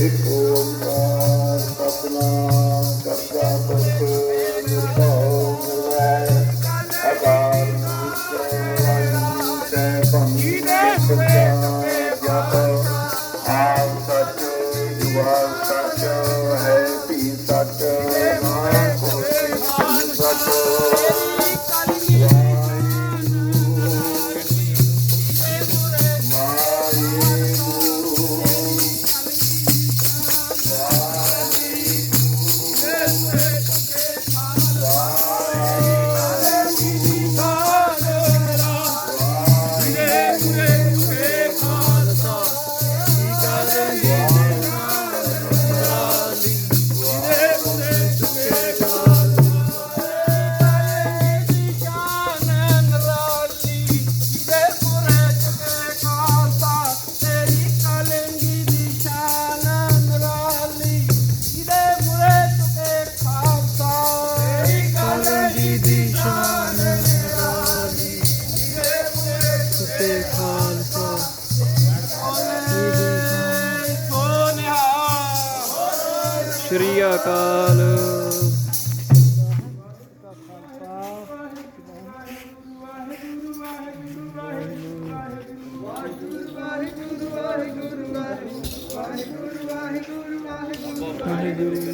ਇੱਕ ਓੰਕਾਰ ਸਤਨਾਮ ਕਰਤਾ ਪੁਰਖ ਨਿਰਭਉ ਨਿਰਵੈਰ ਅਕਾਲ ਮੂਰਤਿ ਵਾਹਿਗੁਰੂ ਸੈ ਭੰਗੀ ਸੱਚਾ ਜਪ ਆਪ ਸਤਿ ਜੁਗਾਂ ਸ੍ਰੀ ਅਕਾਲ। ਵਾਹਿਗੁਰੂ ਵਾਹਿਗੁਰੂ ਵਾਹਿਗੁਰੂ ਵਾਹਿਗੁਰੂ ਵਾਹਿਗੁਰੂ